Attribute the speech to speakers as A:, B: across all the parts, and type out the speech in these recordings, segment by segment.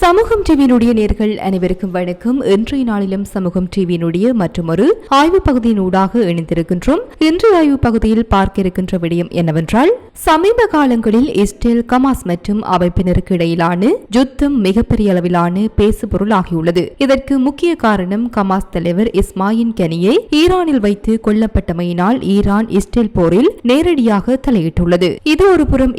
A: சமூகம் டிவியினுடைய நேர்கள் அனைவருக்கும் வணக்கம். இன்றைய நாளிலும் சமூகம் டிவியினுடைய மற்றொரு ஆய்வு பகுதியினூடாக இணைந்திருக்கின்றோம். இன்றைய ஆய்வு பகுதியில் பார்க்க இருக்கின்ற விடயம் என்னவென்றால் சமீப காலங்களில் இஸ்ரேல் கமாஸ் மற்றும் அமைப்பினருக்கு இடையிலான யுத்தம் மிகப்பெரிய அளவிலான பேசுபொருளாகியுள்ளது இதற்கு முக்கிய காரணம் கமாஸ் தலைவர் இஸ்மாயின் கனியை ஈரானில் வைத்து கொல்லப்பட்டமையினால் ஈரான் இஸ்ரேல் போரில் நேரடியாக தலையிட்டுள்ளது. இது ஒரு புறம்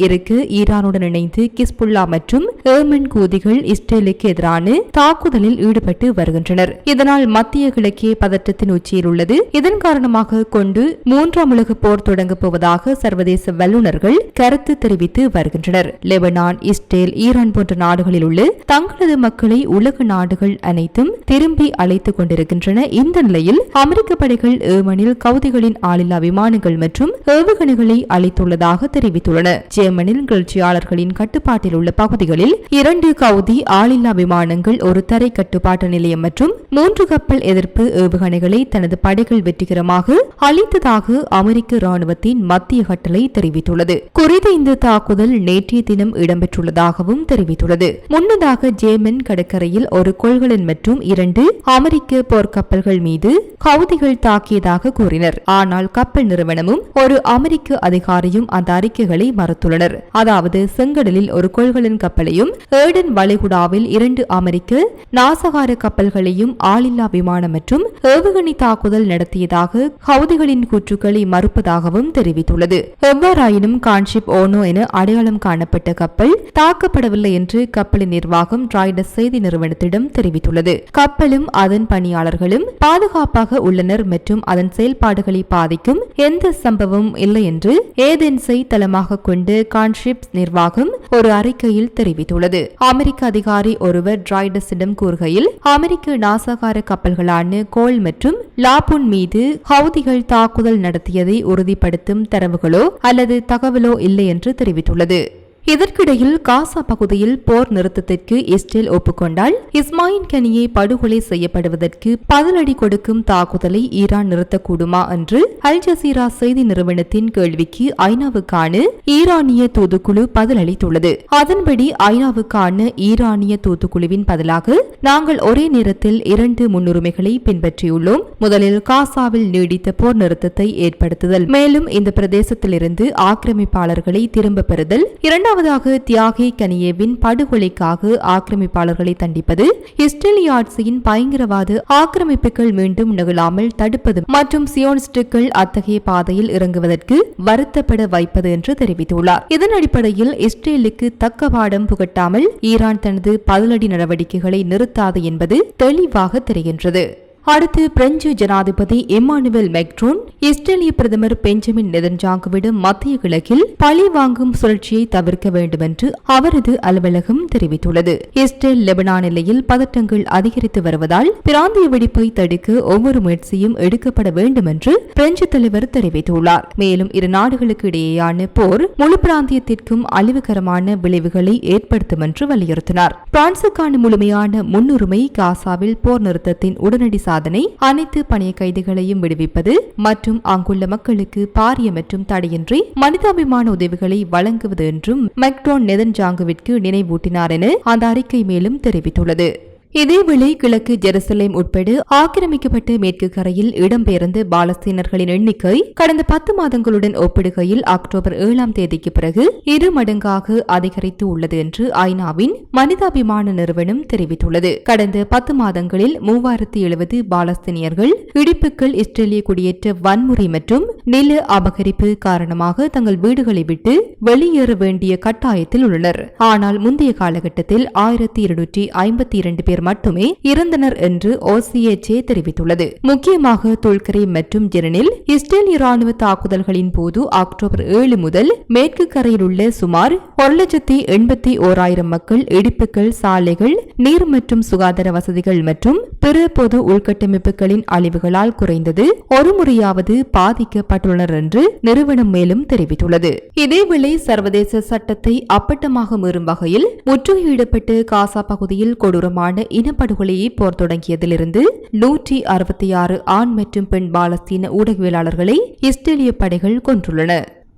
A: ஈரானுடன் இணைந்து கிஸ்புல்லா மற்றும் ஏர்மன் கூதிகள் இஸ்ரேலுக்கு எதிரான தாக்குதலில் ஈடுபட்டு வருகின்றனர். இதனால் மத்திய கிழக்கே பதற்றத்தின் உச்சியில் உள்ளது. இதன் காரணமாக கொண்டு மூன்றாம் உலக போர் தொடங்கப் போவதாக சர்வதேச வல்லுநர்கள் கருத்து தெரிவித்து வருகின்றனர். லெபனான் இஸ்ரேல் ஈரான் போன்ற நாடுகளில் உள்ள தங்களது மக்களை உலக நாடுகள் அனைத்தும் திரும்பி அழைத்துக் கொண்டிருக்கின்றன. இந்த நிலையில் அமெரிக்க படைகள் ஏமனில் கவுதிகளின் ஆளில்லா விமானங்கள் மற்றும் ஏவுகணைகளை அளித்துள்ளதாக தெரிவித்துள்ளன. ஜேமனில் கிளர்ச்சியாளர்களின் கட்டுப்பாட்டில் உள்ள பகுதிகளில் இரண்டு கவுதி ஆளில்லா விமானங்கள் ஒரு தரை கட்டுப்பாட்டு நிலையம் மற்றும் மூன்று கப்பல் எதிர்ப்பு ஏவுகணைகளை தனது படைகள் வெற்றிகரமாக அளித்ததாக அமெரிக்க ராணுவத்தின் மத்திய கட்டளை தெரிவித்துள்ளது. குறித்த இந்த தாக்குதல் நேற்றைய தினம் இடம்பெற்றுள்ளதாகவும் தெரிவித்துள்ளது. முன்னதாக ஜேமன் கடற்கரையில் ஒரு கொள்கலன் மற்றும் இரண்டு அமெரிக்க போர்க்கப்பல்கள் மீது கவுதிகள் தாக்கியதாக கூறினர். ஆனால் கப்பல் நிறுவனமும் ஒரு அமெரிக்க அதிகாரியும் அந்த அறிக்கைகளை மறுத்துள்ளனர். அதாவது செங்கடலில் ஒரு கொள்கலன் கப்பலையும் ஏடன் வளைகுடாவில் இந்தியாவில் இரண்டு அமெரிக்க நாசகார கப்பல்களையும் ஆளில்லா விமானம் மற்றும் ஏவுகணை தாக்குதல் நடத்தியதாக ஹவுதிகளின் கூற்றுக்களை மறுப்பதாகவும் தெரிவித்துள்ளது. எவ்வாறாயினும் கான்ஷிப் ஓனோ என அடையாளம் காணப்பட்ட கப்பல் தாக்கப்படவில்லை என்று கப்பலின் நிர்வாகம் ராய்டஸ் செய்தி நிறுவனத்திடம் தெரிவித்துள்ளது. கப்பலும் அதன் பணியாளர்களும் பாதுகாப்பாக உள்ளனர் மற்றும் அதன் செயல்பாடுகளை பாதிக்கும் எந்த சம்பவமும் இல்லை என்று ஏதென்ஸை தளமாக கொண்டு கான்ஷிப் நிர்வாகம் ஒரு அறிக்கையில் தெரிவித்துள்ளது. அமெரிக்க அதிகாரி ஒருவர் டிராய்டஸிடம் கூறுகையில் அமெரிக்க நாசகார கப்பல்களான கோல் மற்றும் லாபுன் மீது ஹவுதிகள் தாக்குதல் நடத்தியதை உறுதிப்படுத்தும் தரவுகளோ அல்லது தகவலோ இல்லை என்று தெரிவித்துள்ளது. இதற்கிடையில் காசா பகுதியில் போர் நிறுத்தத்திற்கு இஸ்ரேல் ஒப்புக்கொண்டால் இஸ்மாயின் கனியை படுகொலை செய்யப்படுவதற்கு பதிலடி கொடுக்கும் தாக்குதலை ஈரான் நிறுத்தக்கூடுமா என்று அல் ஜசீரா செய்தி நிறுவனத்தின் கேள்விக்கு ஐநாவுக்கான ஈரானிய தூதுக்குழு பதிலளித்துள்ளது அதன்படி ஐநாவுக்கான ஈரானிய தூதுக்குழுவின் பதிலாக நாங்கள் ஒரே நேரத்தில் இரண்டு முன்னுரிமைகளை பின்பற்றியுள்ளோம். முதலில் காசாவில் நீடித்த போர் நிறுத்தத்தை ஏற்படுத்துதல். மேலும் இந்த பிரதேசத்திலிருந்து ஆக்கிரமிப்பாளர்களை திரும்ப பெறுதல். இரண்டு இரண்டாவதாக தியாகி கனியேவின் படுகொலைக்காக ஆக்கிரமிப்பாளர்களை தண்டிப்பது இஸ்ரேலிய ஆட்சியின் பயங்கரவாத ஆக்கிரமிப்புகள் மீண்டும் நிகழாமல் தடுப்பது மற்றும் சியோனிஸ்டுகள் அத்தகைய பாதையில் இறங்குவதற்கு வருத்தப்பட வைப்பது என்று தெரிவித்துள்ளார். இதன் அடிப்படையில் இஸ்ரேலுக்கு தக்க பாடம் புகட்டாமல் ஈரான் தனது பதிலடி நடவடிக்கைகளை நிறுத்தாது என்பது தெளிவாக தெரிகின்றது. அடுத்து பிரெஞ்சு ஜனாதிபதி எம்மானுவேல் மெக்ரோன் இஸ்ரேலிய பிரதமர் பெஞ்சமின் நெதன்ஜாங்குவிடம் மத்திய கிழக்கில் பழி வாங்கும் சுழற்சியை தவிர்க்க வேண்டும் என்று அவரது அலுவலகம் தெரிவித்துள்ளது. இஸ்ரேல் லெபனான் நிலையில் பதட்டங்கள் அதிகரித்து வருவதால் பிராந்திய வெடிப்பை தடுக்க ஒவ்வொரு முயற்சியும் எடுக்கப்பட வேண்டும் என்று பிரெஞ்சு தலைவர் தெரிவித்துள்ளார். மேலும் இரு நாடுகளுக்கு இடையேயான போர் முழு பிராந்தியத்திற்கும் அழிவுகரமான விளைவுகளை ஏற்படுத்தும் என்று வலியுறுத்தினார். பிரான்சுக்கான முழுமையான முன்னுரிமை காசாவில் போர் நிறுத்தத்தின் உடனடி சாதனை அனைத்து பணிய கைதிகளையும் விடுவிப்பது மற்றும் அங்குள்ள மக்களுக்கு பாரிய மற்றும் தடையின்றி மனிதாபிமான உதவிகளை வழங்குவது என்றும் மெக்டோன் நெதன்ஜாங்குவிற்கு நினைவூட்டினார் என அந்த அறிக்கை மேலும் தெரிவித்துள்ளது. இதேவேளை கிழக்கு ஜெருசலேம் உட்பட ஆக்கிரமிக்கப்பட்ட மேற்கு கரையில் இடம்பெயர்ந்த பாலஸ்தீனர்களின் எண்ணிக்கை கடந்த பத்து மாதங்களுடன் ஒப்பிடுகையில் அக்டோபர் ஏழாம் தேதிக்கு பிறகு இரு மடங்காக அதிகரித்து உள்ளது என்று ஐநாவின் மனிதாபிமான நிறுவனம் தெரிவித்துள்ளது. கடந்த பத்து மாதங்களில் மூவாயிரத்தி எழுபது பாலஸ்தீனியர்கள் இடிப்புகள் இஸ்ரேலிய குடியேற்ற வன்முறை மற்றும் நில அபகரிப்பு காரணமாக தங்கள் வீடுகளை விட்டு வெளியேற வேண்டிய கட்டாயத்தில் உள்ளனர். ஆனால் முந்தைய காலகட்டத்தில் ஆயிரத்தி இருநூற்றி ஐம்பத்தி இரண்டு பேர் பேர் மட்டுமே இருந்தனர் என்று ஓசிஎச்ஏ தெரிவித்துள்ளது. முக்கியமாக தொல்கரை மற்றும் ஜெரனில் இஸ்ரேலிய ராணுவ தாக்குதல்களின் போது அக்டோபர் ஏழு முதல் மேற்கு கரையில் உள்ள சுமார் ஒரு லட்சத்தி எண்பத்தி ஓராயிரம் மக்கள் இடிப்புகள் சாலைகள் நீர் மற்றும் சுகாதார வசதிகள் மற்றும் பிற பொது உள்கட்டமைப்புகளின் அழிவுகளால் குறைந்தது ஒரு முறையாவது பாதிக்கப்பட்டுள்ளனர் என்று நிறுவனம் மேலும் தெரிவித்துள்ளது. இதேவேளை சர்வதேச சட்டத்தை அப்பட்டமாக மீறும் வகையில் முற்றுகையிடப்பட்டு காசா பகுதியில் கொடூரமான இனப்படுகொலையை போர் தொடங்கியதிலிருந்து நூற்றி அறுபத்தி ஆறு ஆண் மற்றும் பெண் பாலஸ்தீன ஊடகவியலாளர்களை இஸ்ரேலிய படைகள் கொன்றுள்ளன.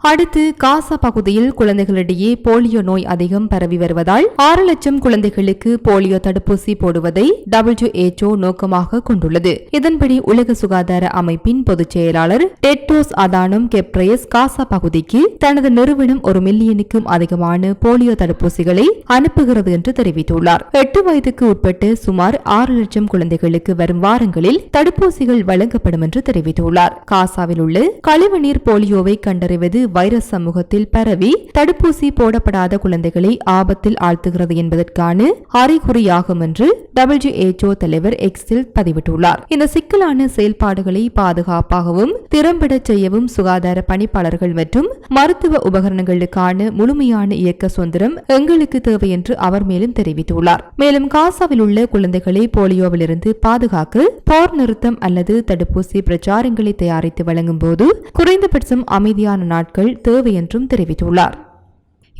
A: அடுத்து காசா பகுதியில் குழந்தைகளிடையே போலியோ நோய் அதிகம் பரவி வருவதால் ஆறு லட்சம் குழந்தைகளுக்கு போலியோ தடுப்பூசி போடுவதை டபிள்யூஎச்ஓ நோக்கமாக கொண்டுள்ளது. இதன்படி உலக சுகாதார அமைப்பின் பொதுச் செயலாளர் டெட்ரோஸ் அதானம் கெப்ரேஸ் காசா பகுதிக்கு தனது நிறுவனம் ஒரு மில்லியனுக்கும் அதிகமான போலியோ தடுப்பூசிகளை அனுப்புகிறது என்று தெரிவித்துள்ளார். எட்டு வயதுக்கு உட்பட்டு சுமார் ஆறு லட்சம் குழந்தைகளுக்கு வரும் வாரங்களில் தடுப்பூசிகள் வழங்கப்படும் என்று தெரிவித்துள்ளார். காசாவில் உள்ள கழிவுநீர் போலியோவை கண்டறிவது வைரஸ் சமூகத்தில் பரவி தடுப்பூசி போடப்படாத குழந்தைகளை ஆபத்தில் ஆழ்த்துகிறது என்பதற்கான அறிகுறியாகும் என்று டபிள்யூஹெச்ஓ தலைவர் எக்ஸில் பதிவிட்டுள்ளார். இந்த சிக்கலான செயல்பாடுகளை பாதுகாப்பாகவும் திறம்பட செய்யவும் சுகாதார பணிப்பாளர்கள் மற்றும் மருத்துவ உபகரணங்களுக்கான முழுமையான இயக்க சுதந்திரம் எங்களுக்கு தேவை என்று அவர் மேலும் தெரிவித்துள்ளார். மேலும் காசாவில் உள்ள குழந்தைகளை போலியோவிலிருந்து பாதுகாக்க போர் நிறுத்தம் அல்லது தடுப்பூசி பிரச்சாரங்களை தயாரித்து வழங்கும் போது குறைந்தபட்சம் அமைதியான நாட்கள் தேவை என்றும் தெரிவித்துள்ளார்.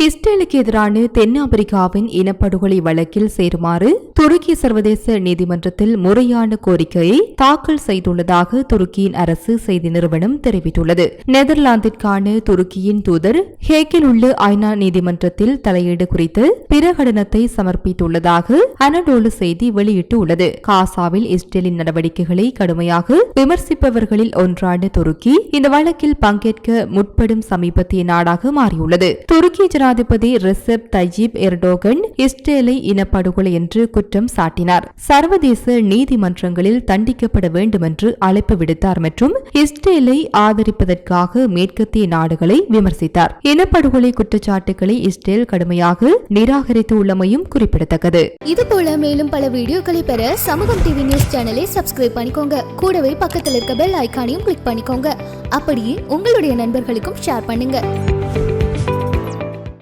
A: இஸ்ரேலுக்கு எதிரான தென்னாப்பிரிக்காவின் இனப்படுகொலை வழக்கில் சேருமாறு துருக்கி சர்வதேச நீதிமன்றத்தில் முறையான கோரிக்கையை தாக்கல் செய்துள்ளதாக துருக்கியின் அரசு செய்தி நிறுவனம் தெரிவித்துள்ளது. நெதர்லாந்திற்கான துருக்கியின் தூதர் ஹேக்கில் உள்ள ஐநா நீதிமன்றத்தில் தலையீடு குறித்து பிரகடனத்தை சமர்ப்பித்துள்ளதாக அனடோலு செய்தி வெளியிட்டுள்ளது. காசாவில் இஸ்ரேலின் நடவடிக்கைகளை கடுமையாக விமர்சிப்பவர்களில் ஒன்றான துருக்கி இந்த வழக்கில் பங்கேற்க முற்படும் சமீபத்திய நாடாக மாறியுள்ளது. துருக்கி ஜனாதிபதி ரிசெப் தயீப் எர்டோகன் இஸ்ரேலை இனப்படுகொலை என்று குற்றம் சாட்டினார். சர்வதேச நீதிமன்றங்களில் தண்டிக்கப்பட வேண்டும் என்று அழைப்பு விடுத்தார் மற்றும் இஸ்ரேலை ஆதரிப்பதற்காக மேற்கத்திய நாடுகளை விமர்சித்தார். இனப்படுகொலை குற்றச்சாட்டுகளை இஸ்ரேல் கடுமையாக நிராகரித்து உள்ளமையும் குறிப்பிடத்தக்கது.
B: இதுபோல மேலும் பல வீடியோக்களை பெற சமூகம் டிவி நியூஸ் சேனலை சப்ஸ்கிரைப் பண்ணிக்கோங்க. கூடவே பக்கத்தில் இருக்க பெல் ஐகானையும் கிளிக் பண்ணிக்கோங்க. அப்படியே உங்களுடைய நண்பர்களுக்கும் ஷேர் பண்ணுங்க.